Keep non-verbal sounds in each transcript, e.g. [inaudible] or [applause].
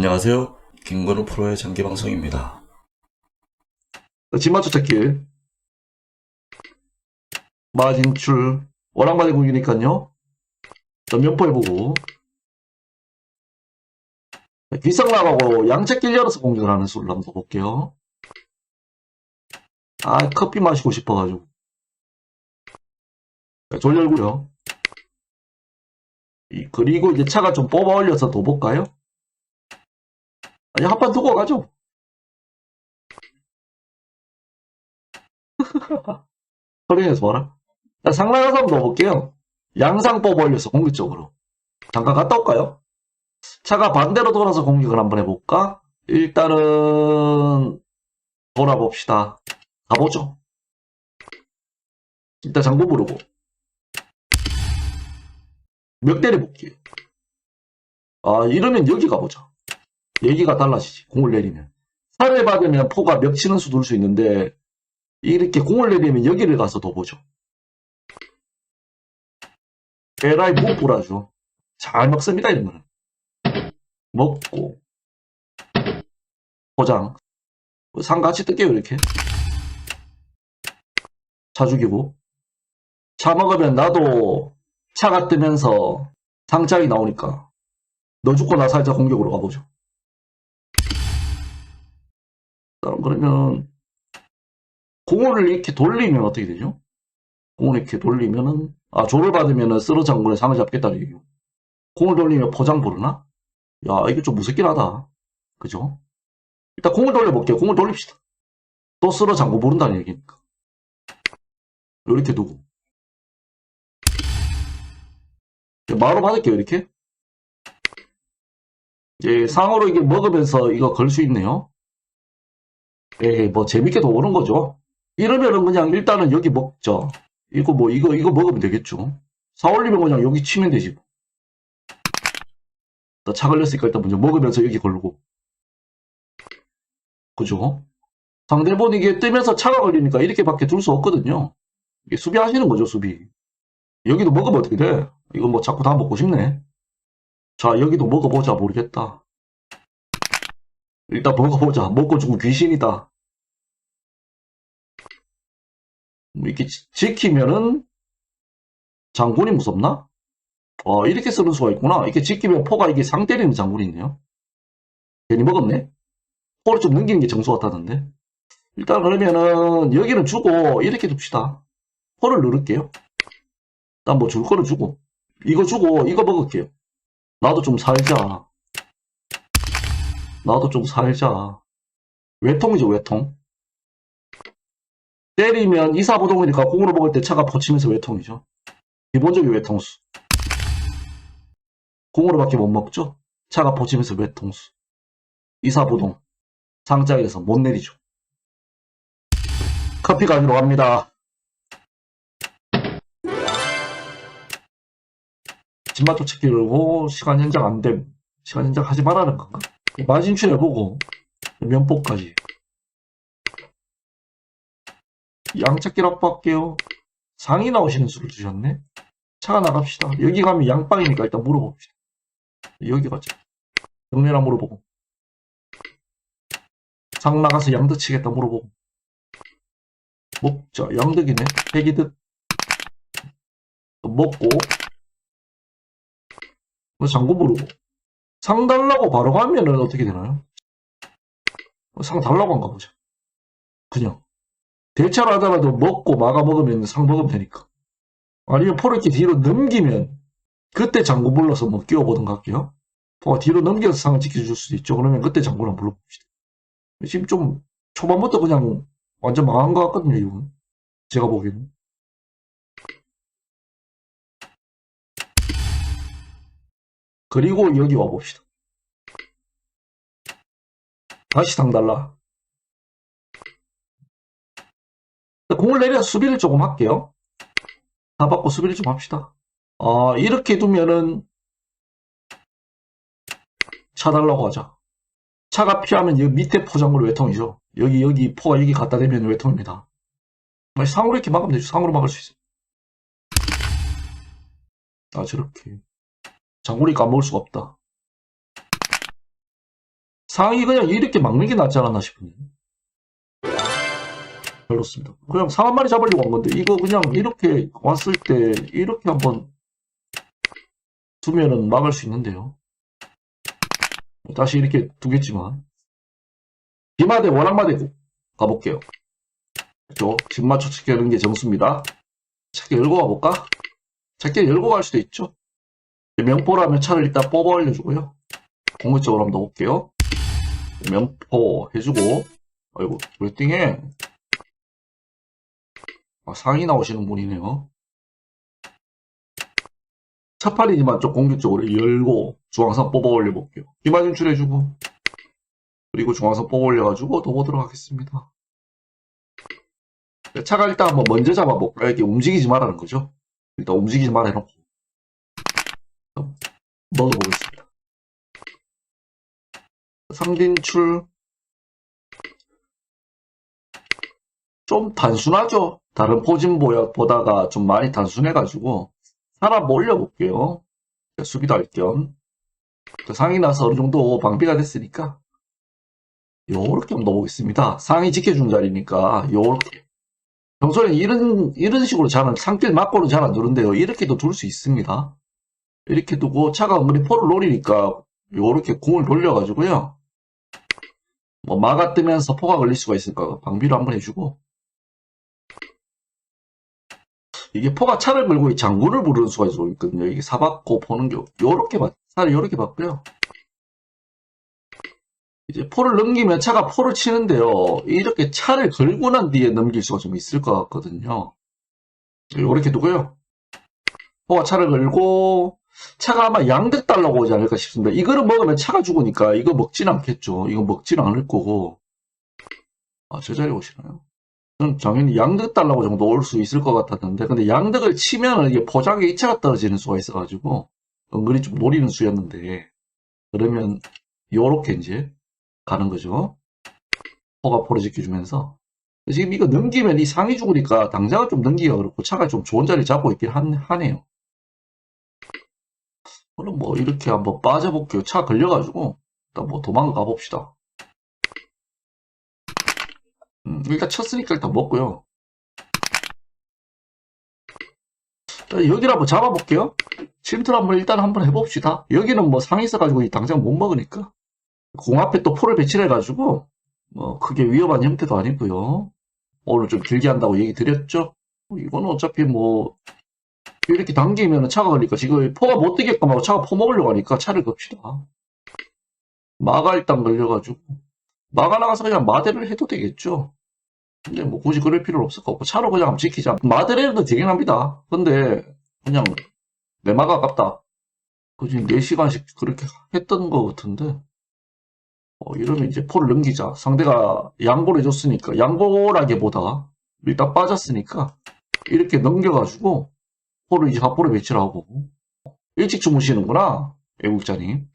안녕하세요. 김건우 프로의 장기 방송입니다. 진맞춰 찾기. 마진출. 워낙마디 공이니까요. 좀 면포해 보고. 귀성 나가고 양채길 열어서 공격을 하는 수를 한번 더 볼게요. 아, 커피 마시고 싶어가지고. 자, 졸려고요. 이, 그리고 이제 차가 좀 뽑아 올려서 더 볼까요? 아니, 한 판 두고 가죠. [laughs] 소리내서 봐라. 자, 상랑가서 한번 넣어볼게요. 양상 뽑아 올려서 공격적으로. 잠깐 갔다 올까요? 차가 반대로 돌아서 공격을 한번 해볼까? 일단은, 돌아봅시다. 가보죠. 일단 장구 부르고. 몇 대를 볼게요. 아, 이러면 여기 가보자. 여기가 달라지지. 공을 내리면. 살을 받으면 포가 몇 치는 수 둘 수 있는데, 이렇게 공을 내리면 여기를 가서 더 보죠. 에라이 못 보라죠. 잘 먹습니다, 이런 거는. 먹고, 포장. 상 같이 뜰게요, 이렇게. 차 죽이고. 차 먹으면 나도 차가 뜨면서 상장이 나오니까. 너 죽고 나 살자 공격으로 가보죠. 일단 그러면, 공을 이렇게 돌리면 어떻게 되죠? 공을 이렇게 돌리면은, 아, 조를 받으면은 쓰러 장군의 상을 잡겠다는 얘기고. 공을 돌리면 포장 부르나? 야, 이게 좀 무섭긴 하다. 그죠? 일단 공을 돌려볼게요. 공을 돌립시다. 또 쓰러 장군 부른다는 얘기니까. 이렇게 두고. 마로 받을게요, 이렇게. 이제 상으로 이게 먹으면서 이거 걸 수 있네요. 예, 뭐 재밌게 도오는 거죠. 이러면은 그냥 일단은 여기 먹죠. 이거 뭐 이거 이거 먹으면 되겠죠. 사올리면 그냥 여기 치면 되지. 차 걸렸으니까 일단 먼저 먹으면서 여기 걸고. 그죠? 상대본 이게 뜨면서 차가 걸리니까 이렇게밖에 둘 수 없거든요. 이게 수비하시는 거죠, 수비. 여기도 먹으면 어떻게 돼? 이거 뭐 자꾸 다 먹고 싶네. 자, 여기도 먹어보자, 모르겠다. 일단 먹어보자. 먹고 죽은 귀신이다. 이렇게 지- 지키면은 장군이 무섭나? 어, 이렇게 쓰는 수가 있구나. 이렇게 지키면 포가 이게 상 때리는 장군이 있네요. 괜히 먹었네. 포를 좀 넘기는 게 정수 같다던데. 일단 그러면은 여기는 주고 이렇게 둡시다. 포를 누를게요. 일단 뭐 줄 거는 주고 이거 주고 이거 먹을게요. 나도 좀 살자. 나도 좀 살자. 외통이죠 외통. 때리면 이사부동이니까 공으로 먹을 때 차가 퍼치면서 외통이죠. 기본적인 외통수. 공으로밖에 못 먹죠. 차가 퍼치면서 외통수. 이사부동. 상장에서 못 내리죠. 커피 가지러 갑니다. 집맛도 찾기로 시간 연장 안 됨. 시간 연장 하지 말라는 건가? 마진출 해보고 면포까지. 양찾기로 확보할게요. 상이 나오시는 수를 주셨네. 차가 나갑시다. 여기 가면 양빵이니까 일단 물어봅시다. 여기 가자. 정렬아 물어보고. 상 나가서 양득 치겠다 물어보고. 먹자. 양득이네. 패기득. 또 먹고. 뭐 장구 부르고. 상 달라고 바로 가면은 어떻게 되나요? 상 달라고 한가 보자. 그냥. 대차로 하더라도 먹고 마가 먹으면 상 먹으면 되니까. 아니면 이렇게 뒤로 넘기면 그때 장구 불러서 뭐 끼워보던가 할게요. 포가 뒤로 넘겨서 상을 지켜줄 수도 있죠. 그러면 그때 장구를 한번 불러봅시다. 지금 좀 초반부터 그냥 완전 망한 것 같거든요, 이건. 제가 보기에는. 그리고 여기 와봅시다. 다시 상 달라. 공을 내려 수비를 조금 할게요. 다 받고 수비를 좀 합시다. 아, 이렇게 두면은 차 달라고 하자. 차가 피하면 여기 밑에 포장물 외통이죠. 여기 여기 포가 여기 갖다 대면 외통입니다. 아니, 상으로 이렇게 막으면 되죠. 상으로 막을 수 있어요. 아 저렇게 장구리 까먹을 수가 없다. 상이 그냥 이렇게 막는 게 낫지 않았나 싶은데. 별로습니다. 그냥 상한 마리 잡으려고 한 건데, 이거 그냥 이렇게 왔을 때, 이렇게 한번 두면은 막을 수 있는데요. 다시 이렇게 두겠지만. 기마대, 원앙마대 가볼게요. 그죠? 집 맞춰 찾기 하는 게 정수입니다. 찾기 열고 가볼까? 찾기 열고 갈 수도 있죠. 명포라면 차를 일단 뽑아 올려주고요. 공격적으로 한번 넣어볼게요. 명포 해주고, 아이고, 웨팅해. 아, 상이 나오시는 분이네요. 첫 판이지만 좀 공격적으로 열고, 중앙선 뽑아 올려 볼게요. 기마 진출해주고, 그리고 중앙선 뽑아 올려가지고 더 보도록 하겠습니다. 차가 일단 한번 먼저 잡아볼까요? 이렇게 움직이지 말라는 거죠. 일단 움직이지 말아 해놓고. 먹어보겠습니다. 상진출 좀 단순하죠. 다른 포진보다가 좀 많이 단순해가지고 사람 올려볼게요. 수비도 할 겸. 상이 나서 어느 정도 방비가 됐으니까 요렇게 한번 넣어보겠습니다. 상이 지켜준 자리니까 요렇게. 평소에 이런 이런 식으로 잘은 상길 맞고는 잘 안 두는데요. 이렇게도 둘 수 있습니다. 이렇게 두고 차가 은근히 포를 노리니까 요렇게 공을 돌려가지고요. 뭐 마가 뜨면서 포가 걸릴 수가 있으니까 방비를 한번 해주고 이게 포가 차를 걸고 이 장구를 부르는 수가 있거든요. 이게 사받고 보는 게 요렇게 받 차를 요렇게 받고요. 이제 포를 넘기면 차가 포를 치는데요. 이렇게 차를 걸고 난 뒤에 넘길 수가 좀 있을 것 같거든요. 요렇게 두고요. 포가 차를 걸고 차가 아마 양득 달라고 오지 않을까 싶습니다. 이거를 먹으면 차가 죽으니까 이거 먹진 않겠죠. 이거 먹진 않을 거고. 아, 저 자리에 오시나요? 저는 당연히 양득 달라고 정도 올 수 있을 것 같았는데, 근데 양득을 치면 이게 포장에 이차가 떨어지는 수가 있어가지고, 은근히 좀 노리는 수였는데, 그러면 요렇게 이제 가는 거죠. 포가 포를 지켜주면서. 지금 이거 넘기면 이 상이 죽으니까 당장은 좀 넘기기가 그렇고 차가 좀 좋은 자리 잡고 있긴 한, 하네요. 그럼 뭐 이렇게 한번 빠져볼게요. 차 걸려가지고 일단 뭐 도망가 봅시다. 음, 일단 쳤으니까 일단 먹고요. 여기를 한번 잡아볼게요. 침투를 한번 일단 한번 해봅시다. 여기는 뭐 상이 있어가지고 당장 못 먹으니까. 공 앞에 또 포를 배치를 해가지고 뭐 크게 위험한 형태도 아니고요. 오늘 좀 길게 한다고 얘기 드렸죠? 이거는 어차피 뭐 이렇게 당기면 차가 걸리니까 지금 포가 못 뛰게끔 하고 차가 퍼먹으려고 하니까 차를 겁시다. 마가 일단 걸려가지고 마가 나가서 그냥 마대를 해도 되겠죠. 근데 뭐 굳이 그럴 필요는 없을 것 같고 차로 그냥 지키자. 해도 되긴 합니다. 근데 그냥 내 마가 아깝다. 그지 4시간씩 그렇게 했던 것 같은데 어, 이러면 이제 포를 넘기자. 상대가 양보를 해줬으니까 양보라기보다 일단 빠졌으니까 이렇게 넘겨가지고 포를 이제 합포를 배치를 하고 일찍 주무시는구나 애국자님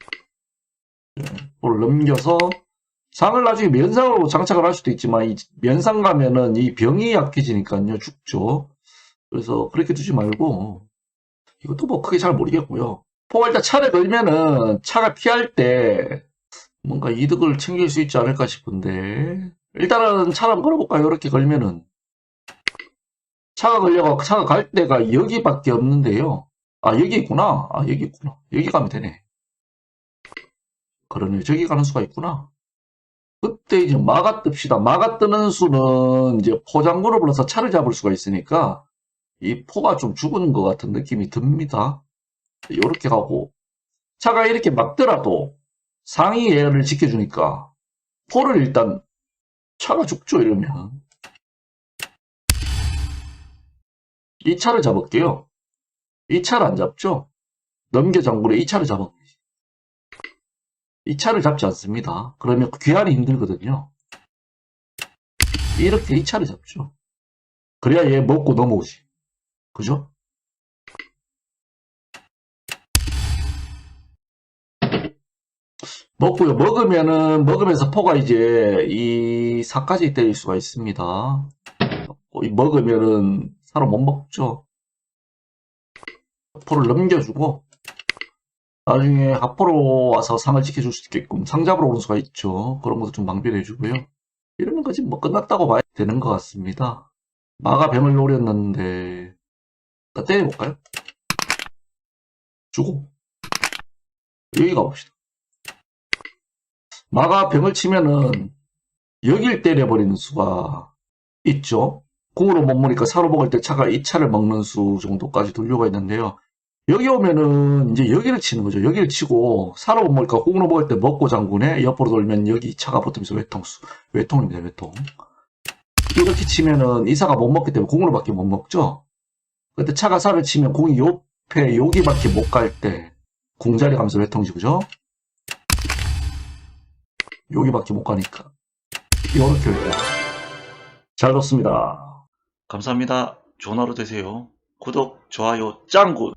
네, 포를 넘겨서 상을 나중에 면상으로 장착을 할 수도 있지만 이 면상 가면은 이 병이 약해지니까요 죽죠 그래서 그렇게 두지 말고 이것도 뭐 크게 잘 모르겠고요 포가 일단 차를 걸면은 차가 피할 때 뭔가 이득을 챙길 수 있지 않을까 싶은데 일단은 차를 걸어볼까요 이렇게 걸면은 차가 걸려가 차가 갈 데가 여기밖에 없는데요. 아 여기 있구나. 아 여기 있구나. 여기 가면 되네. 그러네. 저기 가는 수가 있구나. 그때 이제 마가 뜹시다. 마가 뜨는 수는 이제 포장구를 불러서 차를 잡을 수가 있으니까 이 포가 좀 죽은 것 같은 느낌이 듭니다. 이렇게 가고 차가 이렇게 막더라도 상위 예를 지켜주니까 포를 일단 차가 죽죠 이러면 이 차를 잡을게요. 이 차를 안 잡죠? 넘겨 장군에 이 차를 잡아. 이 차를 잡지 않습니다. 그러면 귀환이 힘들거든요. 이렇게 이 차를 잡죠. 그래야 얘 먹고 넘어오지. 그죠? 먹고요. 먹으면은, 먹으면서 포가 이제 이 사까지 때릴 수가 있습니다. 먹으면은 사람 못 먹죠. 포를 넘겨주고 나중에 하포로 와서 상을 지켜줄 수도 있게끔 상잡으러 오는 수가 있죠. 그런 것도 좀 방비를 해주고요. 이러면 거지 뭐 끝났다고 봐야 되는 것 같습니다. 마가 병을 노렸는데 나 때려볼까요? 주고 여기 가봅시다. 마가 병을 치면은 여길 때려버리는 수가 있죠. 공으로 못 먹으니까 사로 먹을 때 차가 이 차를 먹는 수 정도까지 돌려가 있는데요. 여기 오면은 이제 여기를 치는 거죠. 여기를 치고 사로 못 먹으니까 공으로 먹을 때 먹고 장군에 옆으로 돌면 여기 차가 붙으면서 외통수 외통입니다. 외통. 이렇게 치면은 이사가 못 먹기 때문에 공으로밖에 못 먹죠. 그때 차가 살을 치면 공이 옆에 여기밖에 못 갈 때 공자리 가면서 외통이죠. 그죠? 여기밖에 못 가니까 이렇게. 잘 뒀습니다. 감사합니다. 좋은 하루 되세요. 구독, 좋아요, 짱구